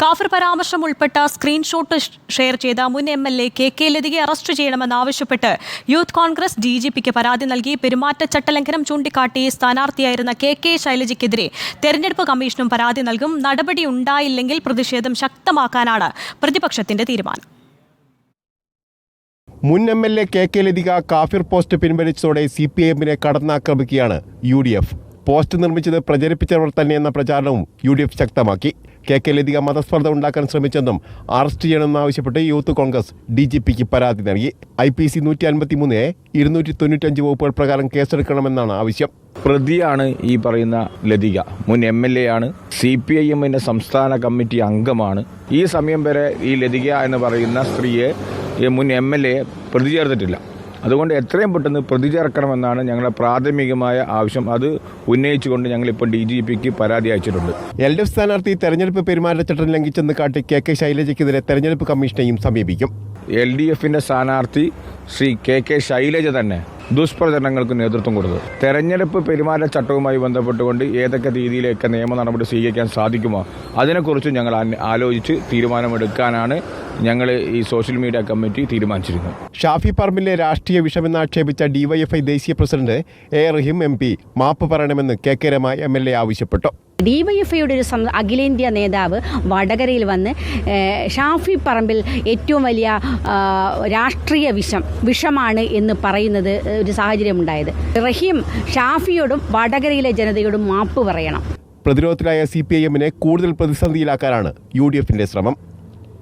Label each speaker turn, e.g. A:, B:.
A: കാഫർ പരാമർശം ഉൾപ്പെട്ട screenshot share ചെയ്ത മുൻ M L A K K ലതികയെ arrest ചെയ്യണമെന്നാവശ്യപ്പെട്ട് യൂത്ത് കോൺഗ്രസ് ഡി ജി പിക്ക് പരാതി നൽകി പെരുമാറ്റച്ചട്ടലംഘനം ചൂണ്ടിക്കാട്ടി സ്ഥാനാർത്ഥിയായിരുന്ന കെ കെ ശൈലജയ്ക്കെതിരെ തെരഞ്ഞെടുപ്പ് കമ്മീഷനും പരാതി നൽകും. നടപടി ഉണ്ടായില്ലെങ്കിൽ പ്രതിഷേധം ശക്തമാക്കാനാണ് പ്രതിപക്ഷത്തിന്റെ തീരുമാനം.
B: മുൻ M L A K K Latika കാഫിർ പോസ്റ്റ് പിൻവലിച്ചതോടെ സി പി എമ്മിനെ കടന്നാക്രമിക്കുകയാണ് യു ഡി എഫ്. പോസ്റ്റ് നിർമ്മിച്ചത് പ്രചരിപ്പിച്ചവർ തന്നെയെന്ന പ്രചാരണവും യു ഡി എഫ് ശക്തമാക്കി. കെ കെ ലതിക മതസ്പർദ്ധ ഉണ്ടാക്കാൻ ശ്രമിച്ചെന്നും അറസ്റ്റ് ചെയ്യണമെന്നാവശ്യപ്പെട്ട് യൂത്ത് കോൺഗ്രസ് ഡി ജി പിക്ക് പരാതി നൽകി. ഐ പി സി നൂറ്റി അൻപത്തി മൂന്ന് ഇരുന്നൂറ്റി തൊണ്ണൂറ്റഞ്ച് വകുപ്പുകൾ പ്രകാരം കേസെടുക്കണമെന്നാണ് ആവശ്യം.
C: പ്രതിയാണ് ഈ പറയുന്ന ലതിക. മുൻ എം എൽ എ ആണ്. സി പി ഐ എമ്മിന്റെ സംസ്ഥാന കമ്മിറ്റി അംഗമാണ്. ഈ സമയം വരെ ഈ ലതിക എന്ന് പറയുന്ന സ്ത്രീയെ മുൻ എം എൽ എ പ്രതി ചേർത്തിട്ടില്ല അതുകൊണ്ട് എത്രയും പെട്ടെന്ന് പ്രതി ചേർക്കണമെന്നാണ് ഞങ്ങളുടെ പ്രാഥമികമായ ആവശ്യം. അത് ഉന്നയിച്ചുകൊണ്ട് ഞങ്ങളിപ്പോൾ ഡി ജി പിക്ക് പരാതി അയച്ചിട്ടുണ്ട്.
B: എൽ ഡി എഫ് സ്ഥാനാർത്ഥി തെരഞ്ഞെടുപ്പ് പെരുമാറ്റച്ചട്ടം ലംഘിച്ചെന്ന് കാട്ടി കെ കെ ശൈലജയ്ക്കെതിരെ തെരഞ്ഞെടുപ്പ് കമ്മീഷനെയും സമീപിക്കും.
C: എൽ ഡി എഫിന്റെ സ്ഥാനാർത്ഥി ശ്രീ കെ കെ ശൈലജ തന്നെ ദുഷ്പ്രചരണങ്ങൾക്ക് നേതൃത്വം കൊടുത്തു തെരഞ്ഞെടുപ്പ് പെരുമാറ്റച്ചട്ടവുമായി ബന്ധപ്പെട്ടുകൊണ്ട് ഏതൊക്കെ രീതിയിലേക്ക് നിയമ നടപടി സ്വീകരിക്കാൻ സാധിക്കുമോ അതിനെക്കുറിച്ച് ഞങ്ങൾ ആലോചിച്ച് തീരുമാനമെടുക്കാനാണ് ഞങ്ങൾ ഈ സോഷ്യൽ മീഡിയ കമ്മിറ്റി തീരുമാനിച്ചിരുന്നു.
B: ഷാഫി പറമ്പിലെ രാഷ്ട്രീയ വിഷമെന്ന് ആക്ഷേപിച്ച ഡിവൈഎഫ്ഐ ദേശീയ president A Rahim M P മാപ്പ് പറയണമെന്ന് K K Rama M L A ആവശ്യപ്പെട്ടു.
D: ഡിവൈഎഫ്ഐയുടെ ഒരു സം- അഖിലേന്ത്യാ നേതാവ് വടകരയിൽ വന്ന് ഷാഫി പറമ്പിൽ ഏറ്റവും വലിയ രാഷ്ട്രീയ വിഷം വിഷമാണ് എന്ന് പറയുന്നത് ഒരു സാഹചര്യമുണ്ടായത്. റഹീം ഷാഫിയോടും വടകരയിലെ ജനതയോടും മാപ്പ് പറയണം.
B: പ്രതിരോധത്തിലായ സി പി ഐ എമ്മിനെ കൂടുതൽ പ്രതിസന്ധിയിലാക്കാനാണ് യു ഡി എഫിന്റെ ശ്രമം.